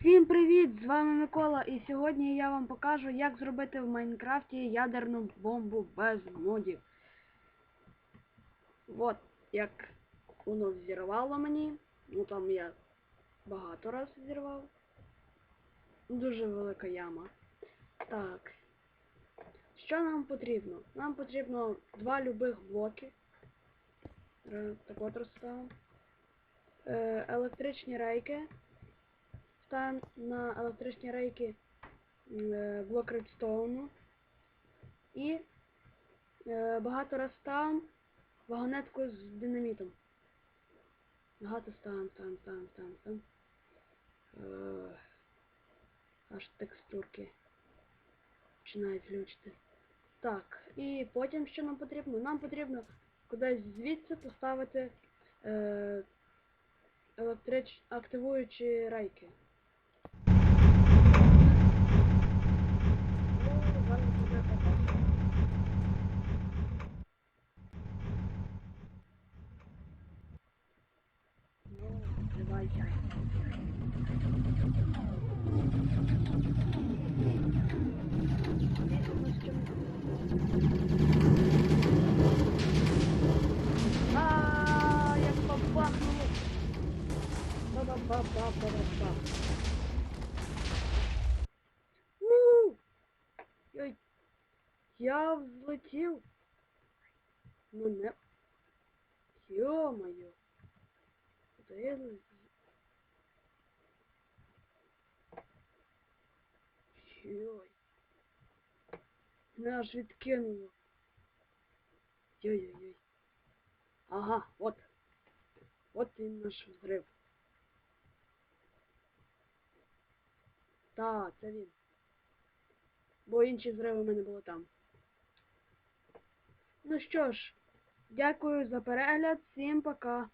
Всім привіт! З вами Микола і сьогодні я вам покажу, як зробити в Майнкрафті ядерну бомбу без модів. От як воно зірвало мені. Ну там я багато раз зірвав. Дуже велика яма. Так. Що нам потрібно? Нам потрібно два любих блоки. Е, Так от розставимо. Е, електричні рейки. Ставимо на електричні рейки е, блок редстоуну. І е, багато раз ставимо вагонетку з динамітом. Багато ставимо, ставимо, ставимо, ставимо, ставимо. Е, аж текстурки починають глючити. Так, і потім що нам потрібно? Нам потрібно кудись звідси поставити е, електрич... активуючі рейки. А, як. У! Ой, я взлетів. Мене. Ё-моё. Летів? Йой. Мене аж відкинуло. Йой-йой-йой. Ага, от. От він наш взрив. Та, це він. Бо інші зриви в мене було там. Ну що ж, дякую за перегляд, всім пока.